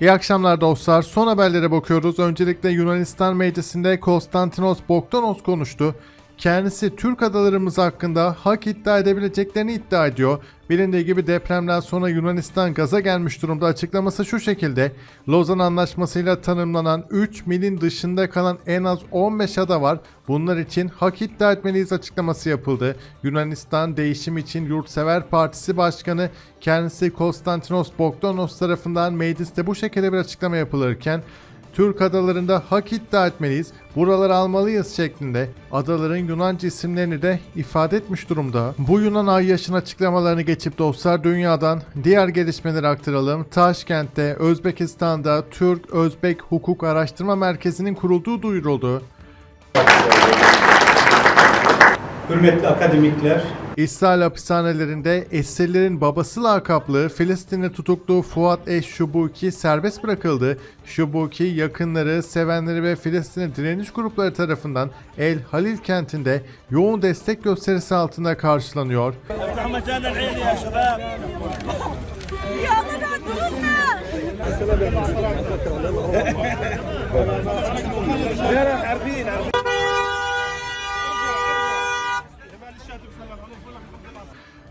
İyi akşamlar dostlar. Son haberlere bakıyoruz. Öncelikle Yunanistan Meclisi'nde Konstantinos Bogdanos konuştu. Kendisi Türk adalarımız hakkında hak iddia edebileceklerini iddia ediyor. Bilindiği gibi depremden sonra Yunanistan gaza gelmiş durumda açıklaması şu şekilde. Lozan Anlaşması'yla tanımlanan 3 milin dışında kalan en az 15 ada var. Bunlar için hak iddia etmeliyiz açıklaması yapıldı. Yunanistan Değişim İçin Yurtsever Partisi Başkanı kendisi Konstantinos Bogdanos tarafından mecliste bu şekilde bir açıklama yapılırken Türk adalarında hak iddia etmeliyiz, buraları almalıyız şeklinde adaların Yunanca isimlerini de ifade etmiş durumda. Bu Yunan ay yaşın açıklamalarını geçip dostlar dünyadan diğer gelişmeleri aktaralım. Taşkent'te Özbekistan'da Türk-Özbek Hukuk Araştırma Merkezi'nin kurulduğu duyuruldu. Hürmetli akademikler, İsrail hapishanelerinde esirlerin babası lakaplı Filistinli tutuklu Fuat Eş Şubuki serbest bırakıldı. Şubuki yakınları, sevenleri ve Filistinli direniş grupları tarafından El Halil kentinde yoğun destek gösterisi altında karşılanıyor.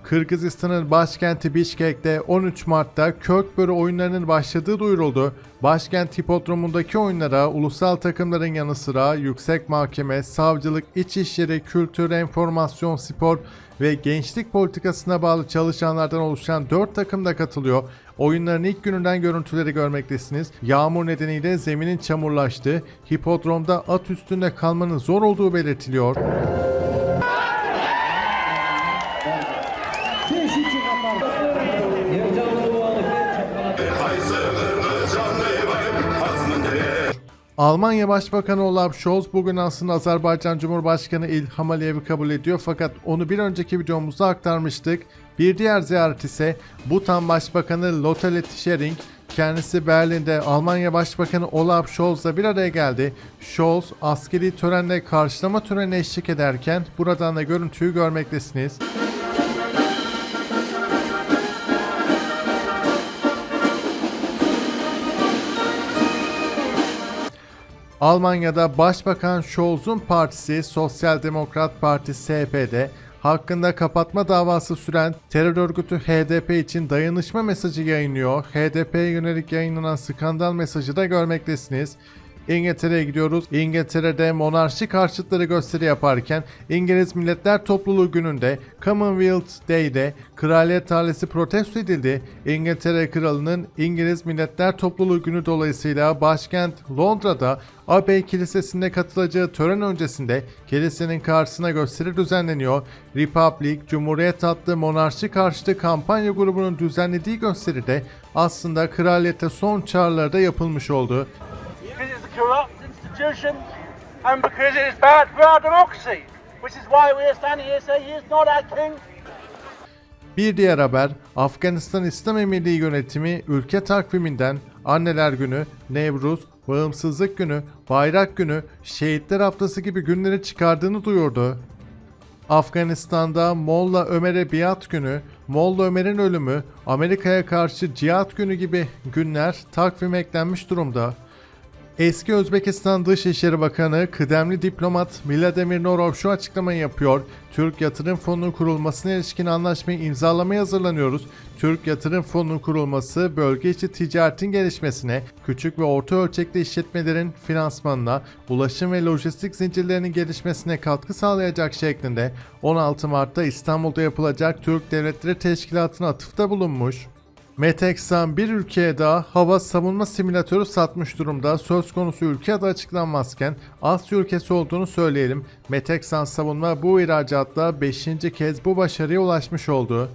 Kırgızistan'ın başkenti Bişkek'te 13 Mart'ta Kökbörü oyunlarının başladığı duyuruldu. Başkent hipodromundaki oyunlara ulusal takımların yanı sıra yüksek mahkeme, savcılık, içişleri, kültür, enformasyon, spor ve gençlik politikasına bağlı çalışanlardan oluşan 4 takım da katılıyor. Oyunların ilk gününden görüntüleri görmektesiniz. Yağmur nedeniyle zeminin çamurlaştığı, hipodromda at üstünde kalmanın zor olduğu belirtiliyor. Almanya Başbakanı Olaf Scholz bugün aslında Azerbaycan Cumhurbaşkanı İlham Aliyev'i kabul ediyor fakat onu bir önceki videomuzda aktarmıştık. Bir diğer ziyaret ise Bhutan Başbakanı Lotte Tschering kendisi Berlin'de Almanya Başbakanı Olaf Scholz'la bir araya geldi. Scholz askeri törenle karşılama törenine eşlik ederken buradan da görüntüyü görmektesiniz. Almanya'da Başbakan Scholz'un partisi Sosyal Demokrat Parti SPD hakkında kapatma davası süren terör örgütü HDP için dayanışma mesajı yayınlıyor. HDP'ye yönelik yayınlanan skandal mesajı da görmektesiniz. İngiltere'ye gidiyoruz. İngiltere'de monarşi karşıtları gösteri yaparken İngiliz Milletler Topluluğu gününde Commonwealth Day'de kraliyet ailesi protesto edildi. İngiltere Kralı'nın İngiliz Milletler Topluluğu günü dolayısıyla başkent Londra'da Abbey Kilisesi'nde katılacağı tören öncesinde kilisenin karşısına gösteri düzenleniyor. Republic, Cumhuriyet adlı monarşi karşıtı kampanya grubunun düzenlediği gösteride aslında kraliyete son çağrılarda yapılmış oldu. İnstitution and because it is bad for our democracy, which is why we are standing here saying he is not our king. Bir diğer haber, Afganistan İslam Emirliği yönetimi ülke takviminden Anneler Günü, Nevruz, Bağımsızlık Günü, Bayrak Günü, Şehitler Haftası gibi günleri çıkardığını duyurdu. Afganistan'da Molla Ömer'e biat günü, Molla Ömer'in ölümü, Amerika'ya karşı cihat günü gibi günler takvime eklenmiş durumda. Eski Özbekistan Dışişleri Bakanı kıdemli diplomat Vladimir Norov şu açıklamayı yapıyor. Türk Yatırım Fonu'nun kurulmasına ilişkin anlaşmayı imzalamaya hazırlanıyoruz. Türk Yatırım Fonu'nun kurulması bölge içi ticaretin gelişmesine, küçük ve orta ölçekli işletmelerin finansmanına, ulaşım ve lojistik zincirlerinin gelişmesine katkı sağlayacak şeklinde 16 Mart'ta İstanbul'da yapılacak Türk Devletleri Teşkilatı'na atıfta bulunmuş. Meteksan bir ülkeye daha hava savunma simülatörü satmış durumda. Söz konusu ülke adı açıklanmazken Asya ülkesi olduğunu söyleyelim. Meteksan Savunma bu ihracatla 5. kez bu başarıya ulaşmış oldu.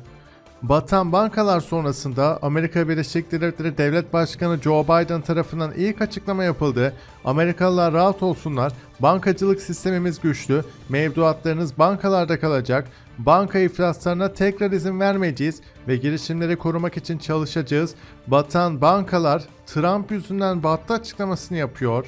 Batan bankalar sonrasında Amerika Birleşik Devletleri Devlet Başkanı Joe Biden tarafından ilk açıklama yapıldı. Amerikalılar rahat olsunlar, bankacılık sistemimiz güçlü, mevduatlarınız bankalarda kalacak, banka iflaslarına tekrar izin vermeyeceğiz ve girişimleri korumak için çalışacağız. Batan bankalar Trump yüzünden battı açıklamasını yapıyor.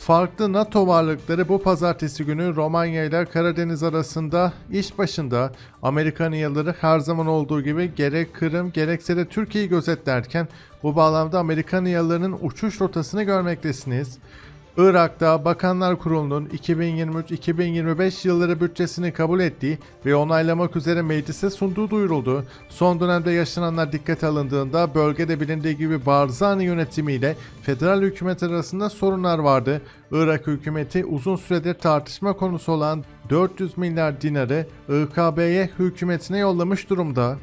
Farklı NATO varlıkları bu pazartesi günü Romanya ile Karadeniz arasında iş başında Amerikan yalıları her zaman olduğu gibi gerek Kırım gerekse de Türkiye'yi gözetlerken bu bağlamda Amerikan yalılarının uçuş rotasını görmektesiniz. Irak'ta Bakanlar Kurulu'nun 2023-2025 yılları bütçesini kabul ettiği ve onaylamak üzere meclise sunduğu duyuruldu. Son dönemde yaşananlar dikkate alındığında bölgede bilindiği gibi Barzani yönetimiyle federal hükümet arasında sorunlar vardı. Irak hükümeti uzun süredir tartışma konusu olan 400 milyar dinarı IKB'ye hükümetine yollamış durumda.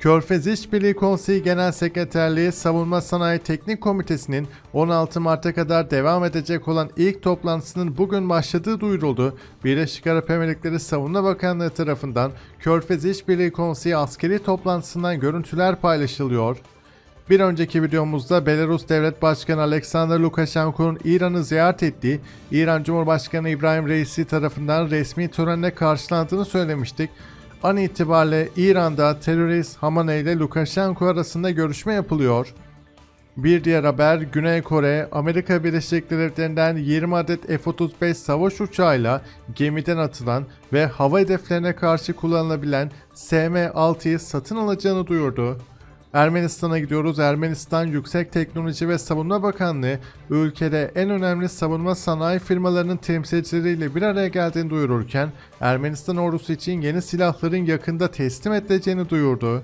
Körfez İşbirliği Konseyi Genel Sekreterliği Savunma Sanayi Teknik Komitesi'nin 16 Mart'a kadar devam edecek olan ilk toplantısının bugün başladığı duyuruldu. Birleşik Arap Emirlikleri Savunma Bakanlığı tarafından Körfez İşbirliği Konseyi askeri toplantısından görüntüler paylaşılıyor. Bir önceki videomuzda Belarus Devlet Başkanı Alexander Lukashenko'nun İran'ı ziyaret ettiği, İran Cumhurbaşkanı İbrahim Reisi tarafından resmi törenle karşılandığını söylemiştik. An itibariyle İran'da terörist Hamaney ile Lukashenko arasında görüşme yapılıyor. Bir diğer haber Güney Kore, Amerika Birleşik Devletleri'nden 20 adet F-35 savaş uçağıyla gemiden atılan ve hava hedeflerine karşı kullanılabilen SM-6'yı satın alacağını duyurdu. Ermenistan'a gidiyoruz. Ermenistan Yüksek Teknoloji ve Savunma Bakanlığı ülkede en önemli savunma sanayi firmalarının temsilcileriyle bir araya geldiğini duyururken Ermenistan ordusu için yeni silahların yakında teslim edileceğini duyurdu.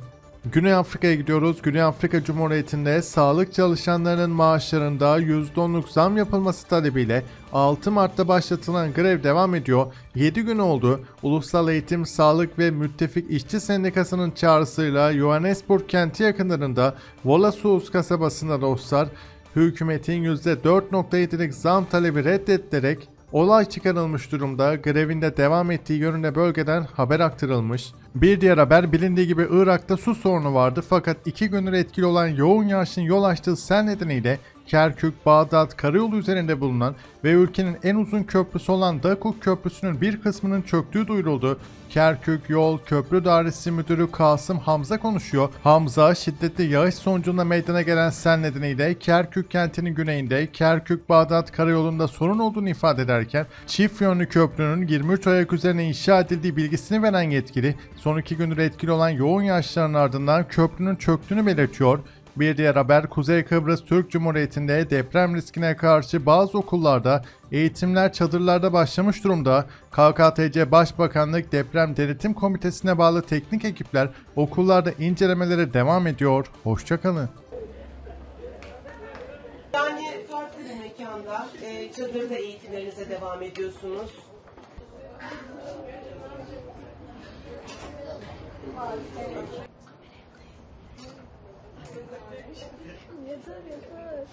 Güney Afrika'ya gidiyoruz. Güney Afrika Cumhuriyeti'nde sağlık çalışanlarının maaşlarında %10'luk zam yapılması talebiyle 6 Mart'ta başlatılan grev devam ediyor. 7 gün oldu. Ulusal Eğitim, Sağlık ve Müttefik İşçi Sendikası'nın çağrısıyla Johannesburg kenti yakınlarında Volasus kasabasında dostlar hükümetin %4.7'lik zam talebi reddedilerek Olay çıkarılmış durumda, grevinde devam ettiği yönünde bölgeden haber aktarılmış. Bir diğer haber bilindiği gibi Irak'ta su sorunu vardı fakat iki gündür etkili olan yoğun yağışın yol açtığı sel nedeniyle Kerkük, Bağdat, karayolu üzerinde bulunan ve ülkenin en uzun köprüsü olan Dakuk Köprüsü'nün bir kısmının çöktüğü duyuruldu. Kerkük Yol Köprü Dairesi Müdürü Kasım Hamza konuşuyor. Hamza şiddetli yağış sonucunda meydana gelen sel nedeniyle Kerkük kentinin güneyinde Kerkük-Bağdat karayolunda sorun olduğunu ifade ederken çift yönlü köprünün 23 ayak üzerine inşa edildiği bilgisini veren yetkili son iki gündür etkili olan yoğun yağışların ardından köprünün çöktüğünü belirtiyor. Bir diğer haber Kuzey Kıbrıs Türk Cumhuriyeti'nde deprem riskine karşı bazı okullarda eğitimler çadırlarda başlamış durumda. KKTC Başbakanlık Deprem Denetim Komitesi'ne bağlı teknik ekipler okullarda incelemelere devam ediyor. Hoşçakalın. Yani farklı bir mekanda, e, çadırda eğitimlerinize devam ediyorsunuz yeter yeter.